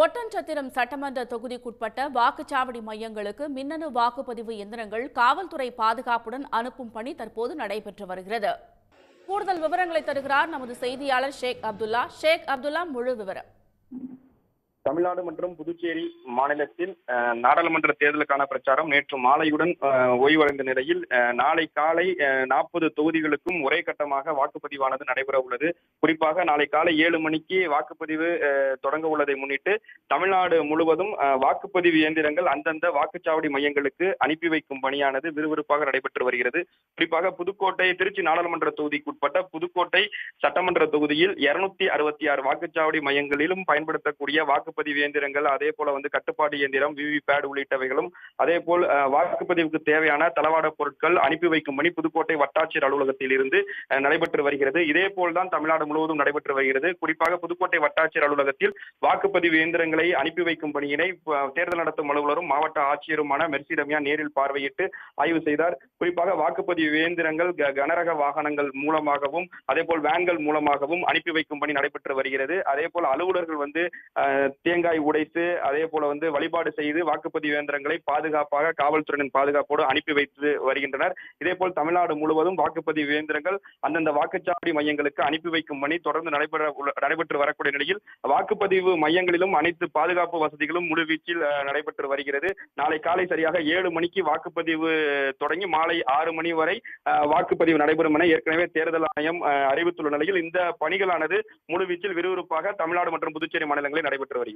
ஒட்டன்சத்திரம் சட்டமன்ற தொகுதிக்குட்பட்ட வாக்குச்சாவடி மையங்களுக்கு மின்னணு வாக்குப்பதிவு எந்திரங்கள் காவல்துறை பாதுகாப்புடன் அனுப்பும் பணி தற்போது நடைபெற்று வருகிறது. கூடுதல் விவரங்களை தருகிறார் நமது செய்தியாளர் ஷேக் அப்துல்லா. ஷேக் அப்துல்லா முழு விவரம். தமிழ்நாடு மற்றும் புதுச்சேரி மாநிலத்தில் நாடாளுமன்ற தேர்தலுக்கான பிரச்சாரம் நேற்று மாலையுடன் ஓய்வடைந்த நிலையில் நாளை காலை நாற்பது தொகுதிகளுக்கும் ஒரே கட்டமாக வாக்குப்பதிவானது நடைபெற உள்ளது. குறிப்பாக நாளை காலை ஏழு மணிக்கு வாக்குப்பதிவு தொடங்க உள்ளதை முன்னிட்டு தமிழ்நாடு முழுவதும் வாக்குப்பதிவு இயந்திரங்கள் அந்தந்த வாக்குச்சாவடி மையங்களுக்கு அனுப்பி வைக்கும் பணியானது விறுவிறுப்பாக நடைபெற்று வருகிறது. குறிப்பாக புதுக்கோட்டை திருச்சி நாடாளுமன்ற தொகுதிக்குட்பட்ட புதுக்கோட்டை சட்டமன்ற தொகுதியில் இருநூத்தி அறுபத்தி ஆறு வாக்குச்சாவடி மையங்களிலும் பயன்படுத்தக்கூடிய வாக்குப்பதிவு இயந்திரங்கள் அதே போல வந்து கட்டுப்பாடு இயந்திரம் விவிபேட் உள்ளிட்டவைகளும் அதே போல் வாக்குப்பதிவுக்கு தேவையான தளவாட பொருட்கள் அனுப்பி வைக்கும் பணி புதுக்கோட்டை வட்டாட்சியர் அலுவலகத்தில் இருந்து நடைபெற்று வருகிறது. இதே போல்தான் தமிழ்நாடு முழுவதும் நடைபெற்று வருகிறது. குறிப்பாக புதுக்கோட்டை வட்டாட்சியர் அலுவலகத்தில் வாக்குப்பதிவு இயந்திரங்களை அனுப்பி வைக்கும் பணியினை தேர்தல் நடத்தும் அலுவலரும் மாவட்ட ஆட்சியருமான மெர்சி ரம்யா நேரில் பார்வையிட்டு ஆய்வு செய்தார். குறிப்பாக வாக்குப்பதிவு இயந்திரங்கள் க- கனரக வாகனங்கள் மூலமாகவும் அதே போல் வேன்கள் மூலமாகவும் அனுப்பி வைக்கும் பணி நடைபெற்று வருகிறது. அதே போல் அலுவலர்கள் வந்து தேங்காய் உடைத்து அதே போல வந்து வழிபாடு செய்து வாக்குப்பதிவு இயந்திரங்களை பாதுகாப்பாக காவல்துறையின் பாதுகாப்போடு அனுப்பி வைத்து வருகின்றனர். இதே போல் தமிழ்நாடு முழுவதும் வாக்குப்பதிவு இயந்திரங்கள் அந்தந்த வாக்குச்சாவடி மையங்களுக்கு அனுப்பி வைக்கும் பணி தொடர்ந்து நடைபெற நடைபெற்று வரக்கூடிய நிலையில் வாக்குப்பதிவு மையங்களிலும் அனைத்து பாதுகாப்பு வசதிகளும் முழுவீச்சில் நடைபெற்று வருகிறது. நாளை காலை சரியாக ஏழு மணிக்கு வாக்குப்பதிவு தொடங்கி மாலை ஆறு மணி வரை வாக்குப்பதிவு நடைபெறும் என ஏற்கனவே தேர்தல் ஆணையம் அறிவித்துள்ள நிலையில் இந்த பணிகளானது முழுவீச்சில் விறுவிறுப்பாக தமிழ்நாடு மற்றும் புதுச்சேரி மாநிலங்களில் நடைபெற்று வருகிறது.